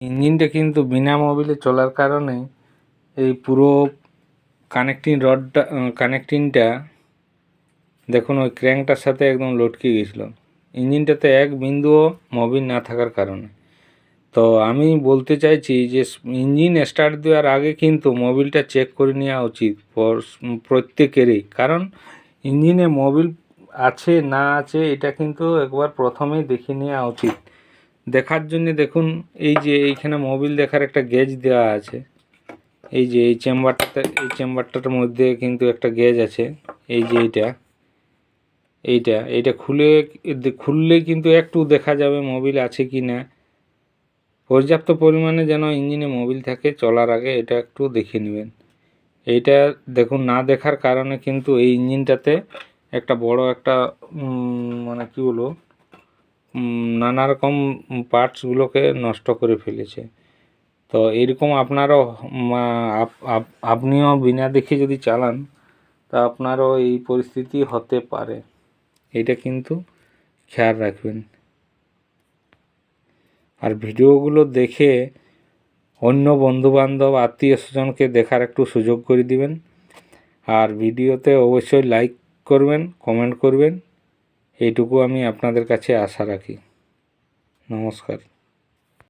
ইঞ্জিনটা কিন্তু বিনা মোবিলে চলার কারণে এই পুরো কানেক্টিং রডটা কানেক্টিংটা, দেখুন ওই ক্র্যাঙ্কটার সাথে একদম লটকে গেছিল। ইঞ্জিনটাতে এক বিন্দুও মোবিল না থাকার কারণে। তো আমি বলতে চাইছি যে ইঞ্জিন স্টার্ট দেওয়ার আগে কিন্তু মোবিলটা চেক করে নেওয়া উচিত পর- প্রত্যেকেরই। কারণ ইঞ্জিনে মোবিল আছে, না আছে, এটা কিন্তু একবার প্রথমেই দেখে নেওয়া উচিত। দেখার জন্য দেখুন এই যে এইখানে মোবিল দেখার একটা গেজ দেওয়া আছে। এই যে এই চেম্বারটাতে এই চেম্বারটার মধ্যে কিন্তু একটা গেজ আছে। এই যে এইটা এইটা এইটা খুলে খুললেই কিন্তু একটু দেখা যাবে মোবিল আছে কি না। পর্যাপ্ত পরিমাণে যেন ইঞ্জিনে মোবিল থাকে চলার আগে এটা একটু দেখে নেবেন। এইটা দেখুন না দেখার কারণে কিন্তু এই ইঞ্জিনটাতে একটা বড় একটা মানে কী উম, নানা রকম পার্টসগুলোকে নষ্ট করে ফেলেছে। তো এরকম আপনারও আপ- আপ- আপনিও বিনা দেখে যদি চালান, তা আপনারও এই পরিস্থিতি হতে পারে। এটা কিন্তু খেয়াল রাখবেন। আর ভিডিওগুলো দেখে অন্য বন্ধুবান্ধব, আত্মীয় স্বজনকে দেখার একটু সুযোগ করে দিবেন। আর ভিডিওতে অবশ্যই লাইক করবেন কমেন্ট করবেন। এইটুকু আমি আপনাদের কাছে আশা রাখি। নমস্কার।